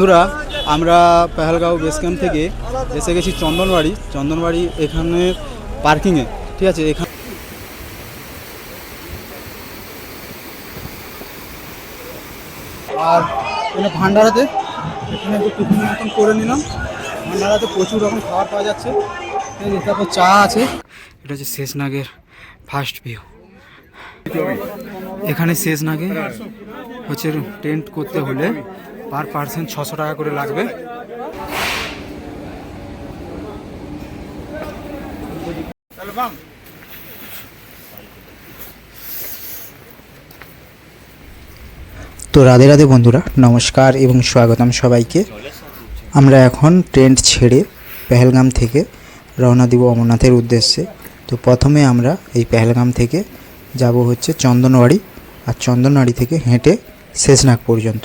বন্ধুরা, আমরা Pahalgam base camp থেকে এসে গেছি চন্দনবাড়ি। চন্দনবাড়ি এখানে পার্কিংয়ে ঠিক আছে? এখানে আর এখানে ভান্ডারাতে এখানে একটু মতন করে নিলাম। ভান্ডারাতে প্রচুর রকম খাবার পাওয়া যাচ্ছে। তারপর চা আছে। এটা হচ্ছে শেষনাগের ফার্স্ট ভিউ এখানে শেষনাগে হচ্ছে টেন্ট করতে হলে পার পার্সন ছশো টাকা করে লাগবে। তো রাধে রাধে বন্ধুরা, নমস্কার এবং স্বাগতম সবাইকে। আমরা এখন ট্রেন্ড ছেড়ে পেহেলগাম থেকে রওনা দিব অমরনাথের উদ্দেশ্যে। তো প্রথমে আমরা এই পেহেলগাম থেকে যাব হচ্ছে চন্দনওয়াড়ি, আর চন্দনবাড়ি থেকে হেঁটে শেষনাগ পর্যন্ত।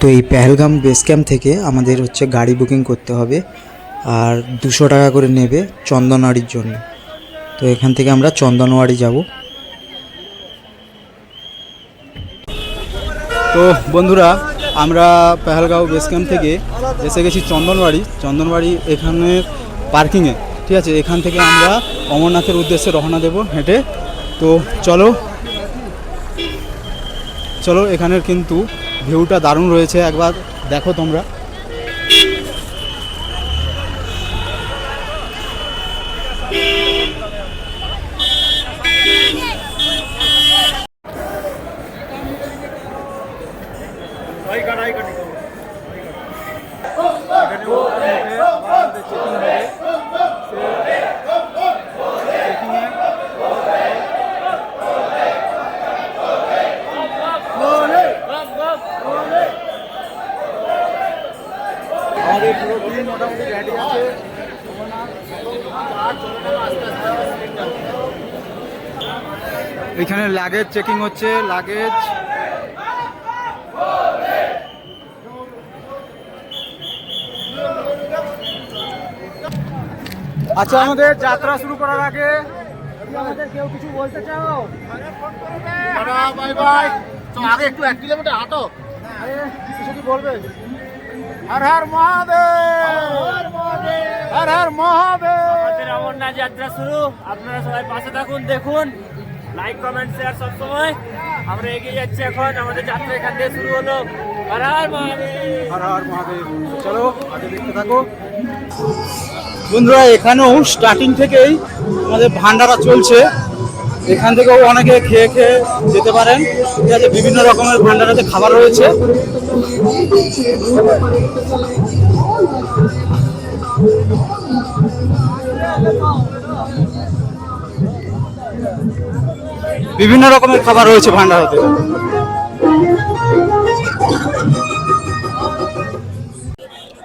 তো এই পেহেলগাম বেস ক্যাম্প থেকে আমাদের হচ্ছে গাড়ি বুকিং করতে হবে আর দুশো টাকা করে নেবে চন্দনওয়াড়ির জন্য। তো এখান থেকে আমরা চন্দনওয়াড়ি যাব। তো বন্ধুরা আমরা পেহেলগাঁও বেস ক্যাম্প থেকে এসে গেছি চন্দনবাড়ি চন্দনবাড়ি এখানে পার্কিংয়ে ঠিক আছে এখান থেকে আমরা অমরনাথের উদ্দেশ্যে রওনা দেব হেঁটে। তো চলো চলো এখানের কিন্তু ভিউটা দারুণ রয়েছে। একবার দেখো তোমরা। আমাদের পুরো টিম মোটামুটি রেডি আছে। এখানে লাগেজ চেকিং হচ্ছে লাগেজ আচ্ছা আমাদের যাত্রা শুরু করার আগে আমাদের কেউ কিছু বলতে চাও? বাই বাই তো আগে একটু এক কিলোমিটার হাঁটো। আরে, কিছু কি বলবে? হর হর মহাদেব। হর হর মহাদেব। আমাদের অমরনাথ যাত্রা শুরু। আপনারা সবাই পাশে থাকুন দেখুন। লাইক কমেন্ট শেয়ার সব সময় আমরা এগিয়ে যাচ্ছি এখন। আমাদের যাত্রা এখান থেকে শুরু হলো। হর হর মহাদেব। হর হর মহাদেব। চলো আগে দেখতে থাকো। বন্ধুরা এখানেও স্টার্টিং থেকেই আমাদের ভান্ডারা চলছে। এখান থেকেও অনেকে খেয়ে খেয়ে যেতে পারেন। ঠিক আছে বিভিন্ন রকমের ভান্ডারাতে খাবার রয়েছে। বিভিন্ন রকমের খাবার রয়েছে ভান্ডারাতে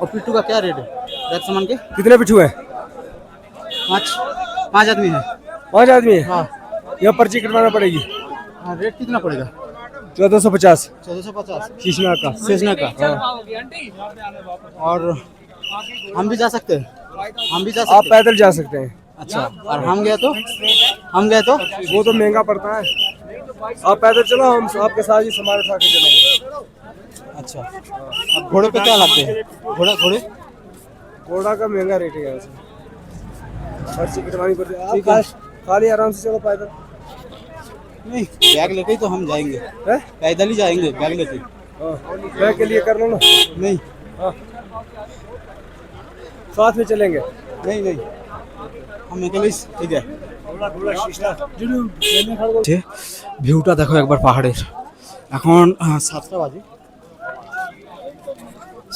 और पिट्टू का क्या रेट है रेट सामान के कितने पिठू है पाँच पाँच आदमी है पाँच आदमी है हाँ यह पर्ची कटवाना पड़ेगी हाँ रेट कितना पड़ेगा चौदह सौ पचास। चौदह सौ पचास। शीशना का। सेजना का और हम भी जा सकते हैं। हम भी जा सकते हैं। पैदल जा सकते हैं। अच्छा और हम गए तो? हम गए तो? वो तो महँगा पड़ता है। आप पैदल चलो हम आपके साथ ही सामान उठा के चलेंगे। अच्छा। अब घोड़े पे क्या लगते हैं? घोड़ा घोड़े? घोड़ा का महँगा रेट है कटवानी पड़ती है? आप है। खाली आराम से चलो पैदल। नहीं बैग लेके ही तो हम जाएंगे है पैदल ही जाएंगे बैग लेके हाँ बैग के लिए कर लो ना नहीं हाँ साथ में चलेंगे नहीं नहीं हम अकेले ही- ঠিক আছে যে ভিউটা দেখো একবার পাহাড়ের এখন আহ, সাতটা বাজে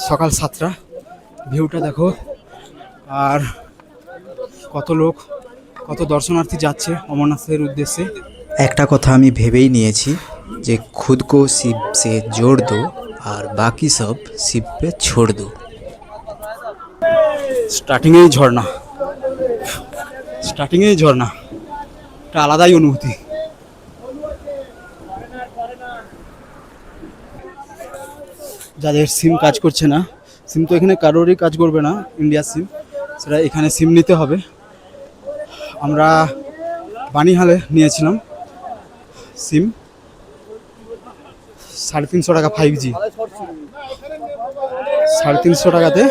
সকাল সাতটা ভিউটা দেখো আর কত লোক কত দর্শনার্থী যাচ্ছে অমরনাথের উদ্দেশ্যে একটা কথা আমি ভেবেই নিয়েছি যে খুদ কো শিব সে জোর দো আর বাকি সব শিব পে ছোড় দো। স্টার্টিংয়েই ঝর্ণা। স্টার্টিংয়েই ঝর্ণা। একটা আলাদাই অনুভূতি। যাদের সিম কাজ করছে না, সিম তো এখানে কারোরই কাজ করবে না ইন্ডিয়ার সিম। সেটা এখানে সিম নিতে হবে। আমরা বানিহালে নিয়েছিলাম। সিম। সাড়ে তিনশো টাকা ফাইভ জি সাড়ে তিনশো টাকাতে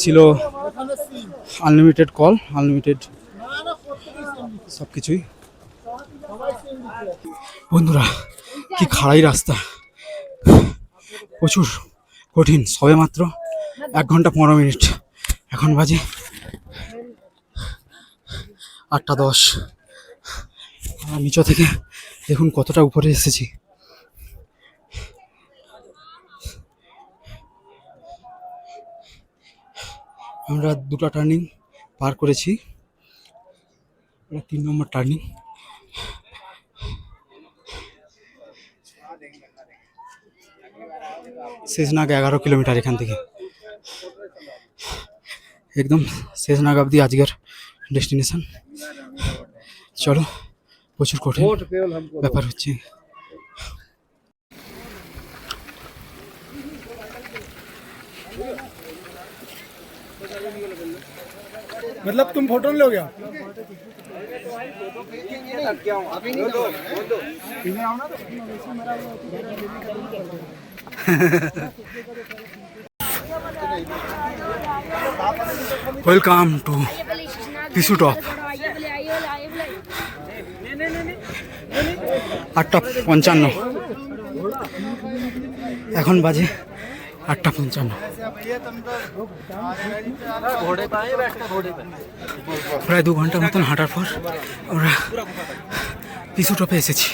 ছিল আনলিমিটেড কল আনলিমিটেড সব কিছুই বন্ধুরা, কি খাড়াই রাস্তা। প্রচুর কঠিন, সবে মাত্র এক ঘণ্টা পনেরো মিনিট। এখন বাজে আটটা দশ। নিচে থেকে দেখুন কতটা উপরে এসেছি। আমরা দুটো টার্নিং পার করেছি। তিন নম্বর টার্নিং শেষনাগ এগারো কিলোমিটার এখান থেকে। একদম শেষনাগ অবধি আজকের ডেস্টিনেশন। চলো। প্রচুর কঠিন केवल हमको ব্যাপার হচ্ছে मतलब तुम फोटो नहीं लोगे ওয়েলকাম টু পিসু টপ আটটা পঞ্চান্ন। এখন বাজে আটটা পঞ্চান্ন। প্রায় দু ঘণ্টার মতন হাঁটার পর আমরা পিসু টপে এসেছি।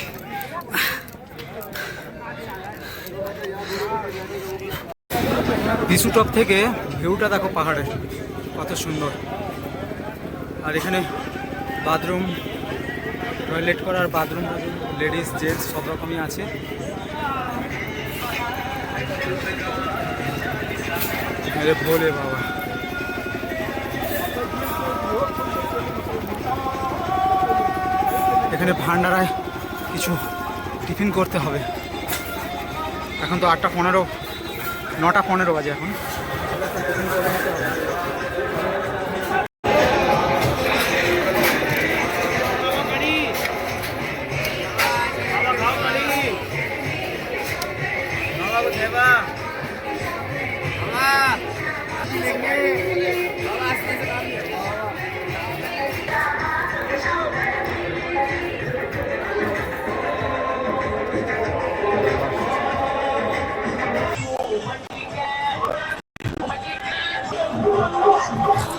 পিসু টপ থেকে ভিউটা দেখো পাহাড়ের কত সুন্দর। আর এখানে বাথরুম টয়লেট করার, বাথরুম, লেডিস, জেন্টস সব রকমই আছে। ভোলে বাবা। এখানে ভান্ডারায় কিছু টিফিন করতে হবে। এখন তো আটটা পনেরো, নটা পনেরো বাজে এখন।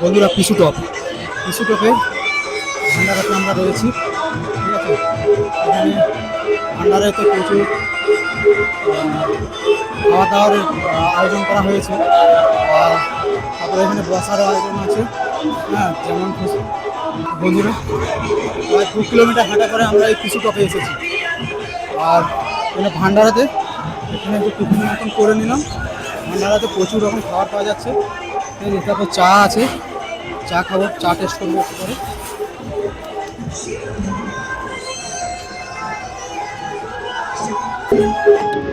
বন্ধুরা পিসু টপ পিসু টপে ভান্ডারাতে আমরা রয়েছি ঠিক আছে? এখানে ভান্ডারাতে প্রচুর খাওয়া দাওয়ার আয়োজন করা হয়েছে। আর তারপরে এখানে বসারও আয়োজন আছে। হ্যাঁ যেমন। বন্ধুরা, প্রায় দু কিলোমিটার হাঁটা করে আমরা এই পিসু টপে এসেছি। আর এখানে ভান্ডারাতে এখানে একটু টিফিন মতন করে নিলাম। ভান্ডারাতে প্রচুর রকম খাবার পাওয়া যাচ্ছে। তারপর চা আছে। চা খাব চা টেস্ট করব একটু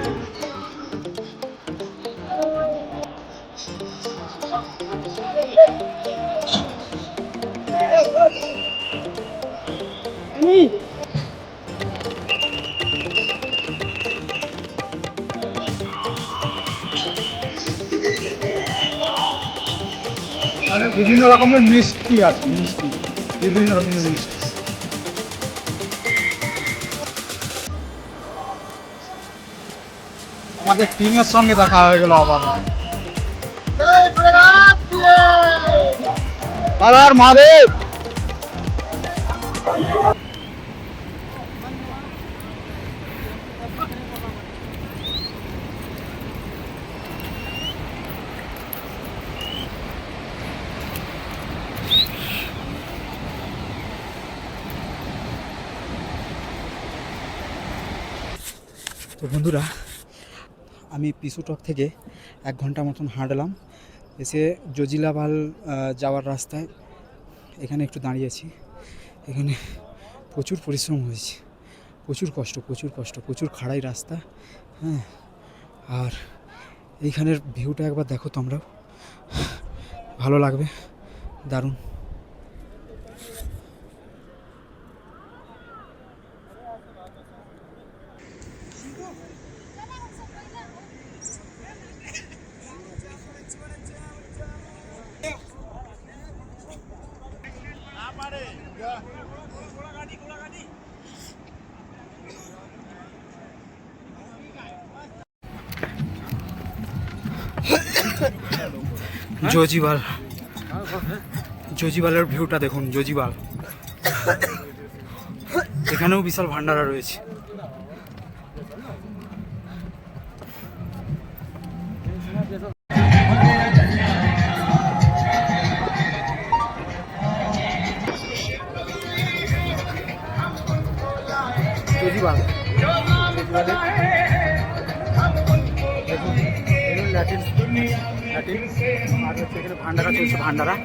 করে বিভিন্ন রকমের মিষ্টি আছে মিষ্টি, বিভিন্ন রকমের মিষ্টি। আমাদের টিমের সঙ্গে দেখা হয়ে গেল আবার। আর মহাদেব! তো বন্ধুরা, আমি পিসুটক থেকে এক ঘণ্টা মতন হাঁটলাম। এসে জজিলাবাল যাওয়ার রাস্তায় এখানে একটু দাঁড়িয়েছি। এখানে প্রচুর পরিশ্রম হয়েছে। প্রচুর কষ্ট প্রচুর কষ্ট, প্রচুর খাড়াই রাস্তা হ্যাঁ। আর এইখানের ভিউটা একবার দেখো তোমরাও। ভালো লাগবে, দারুণ। জজিবাল জজিবালের ভিউটা দেখুন জজিবাল এখানেও বিশাল ভান্ডারা রয়েছে। হ্যাঁ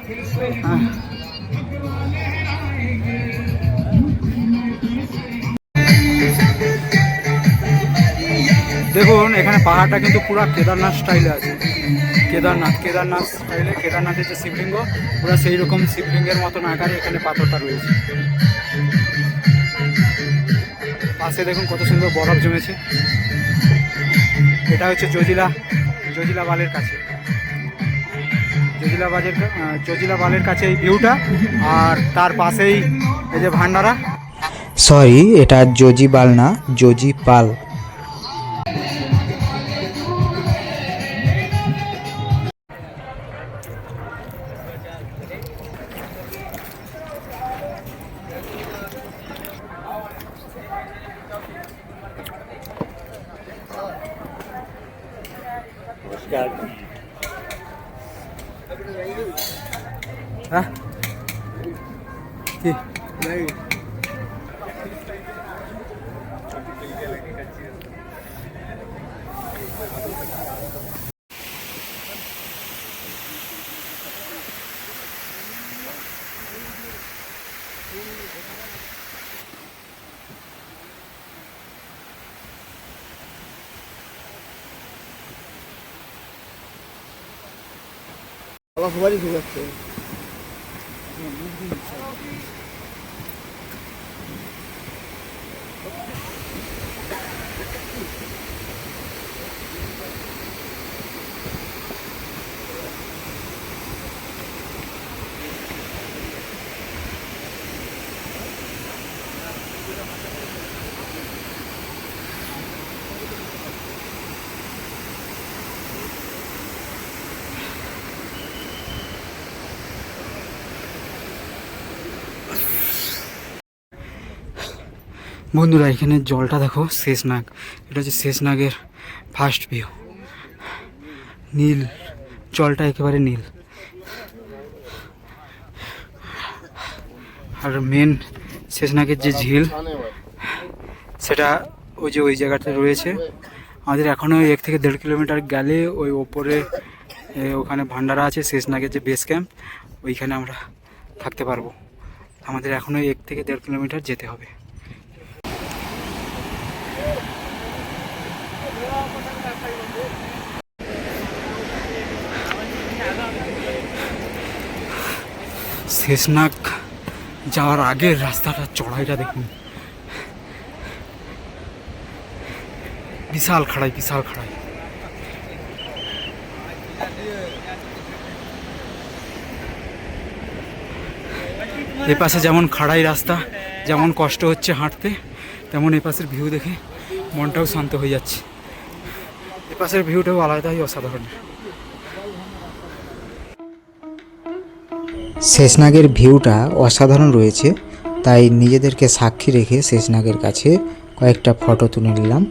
দেখুন, এখানে পাহাড়টা কিন্তু পুরো কেদারনাথ স্টাইলে আছে। কেদারনাথ কেদারনাথ স্টাইলে কেদারনাথের যে শিবলিঙ্গ, পুরো সেই রকম শিবলিঙ্গের মতন আকারে এখানে পাথরটা রয়েছে। পাশে দেখুন কত সুন্দর বরফ জমেছে। এটা হচ্ছে জজিলা জজিলা বালের কাছে। জজিলা বাজের জজিলা বালের কাছে এই ভিউটা আর তার পাশেই এই যে ভান্ডারা। সরি এটা জজি পাল না জজি পাল। Hã? Aqui. E aí? Olha a rua de rua aqui. হ্যাঁ কি বন্ধুরা, এখানে জলটা দেখো, শেষনাগ। এটা হচ্ছে শেষনাগের ফার্স্ট ভিউ নীল, জলটা একেবারে নীল। আর মেন শেষনাগের যে ঝিল, সেটা ওই যে ওই জায়গাতে রয়েছে। আমাদের এখনও এক থেকে দেড় কিলোমিটার গেলে ওই ওপরে ওখানে ভান্ডারা আছে, শেষনাগের যে বেস ক্যাম্প ওইখানে আমরা থাকতে পারব। আমাদের এখনও এক থেকে দেড় কিলোমিটার যেতে হবে। শেষনাগ যাওয়ার আগের রাস্তাটা, চড়াইটা দেখুন। বিশাল খাড়াই বিশাল খাড়াই। এ পাশে যেমন খাড়াই রাস্তা, যেমন কষ্ট হচ্ছে হাঁটতে, তেমন এ পাশের ভিউ দেখে মনটাও শান্ত হয়ে যাচ্ছে। এ পাশের ভিউটাও আলাদাই অসাধারণ। শেষনাগের ভিউটা অসাধারণ রয়েছে তাই নিজেদেরকে সাক্ষী রেখে শেষনাগের কাছে কয়েকটা ফটো তুলে নিলাম।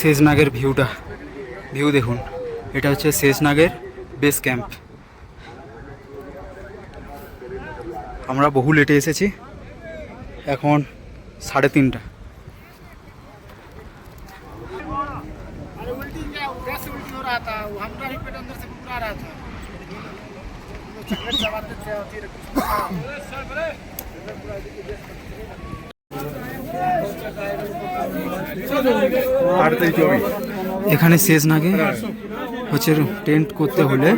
শেষনাগের ভিউটা, ভিউ দেখুন। এটা হচ্ছে শেষনাগের বেস ক্যাম্প আমরা বহু লেটে এসেছি, এখন সাড়ে তিনটা। এখানে শেষ নাকি হচ্ছে টেন্ট করতে হলে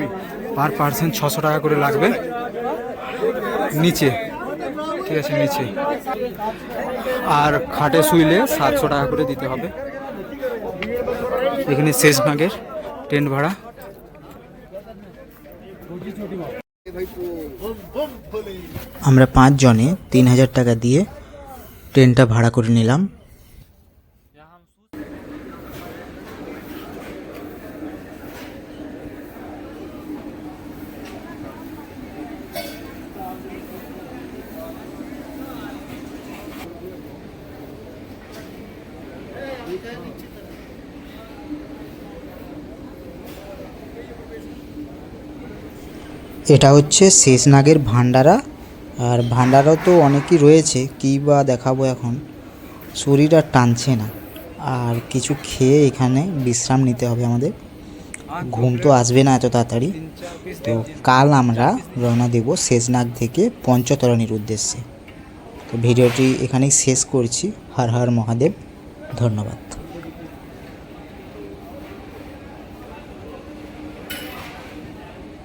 পার পার্সেন্ট ছশো টাকা করে লাগবে। নিচে। ঠিক আছে, নিচে। আর খাটে শুইলে সাতশো টাকা করে দিতে হবে। এখানে শেষ নাগের টেন্ট ভাড়া। আমরা পাঁচজনে তিন হাজার টাকা দিয়ে ট্রেনটা ভাড়া করে নিলাম। এটা হচ্ছে শেষনাগের ভান্ডারা আর ভান্ডারাও তো অনেকই রয়েছে, কী বা দেখাবো এখন? শরীর আর টানছে না। আর কিছু খেয়ে এখানে বিশ্রাম নিতে হবে আমাদের। ঘুম তো আসবে না এত তাড়াতাড়ি। তো কাল আমরা রওনা দেব শেষনাগ থেকে পঞ্চতরণীর উদ্দেশ্যে। তো ভিডিওটি এখানেই শেষ করছি। হর হর মহাদেব। ধন্যবাদ।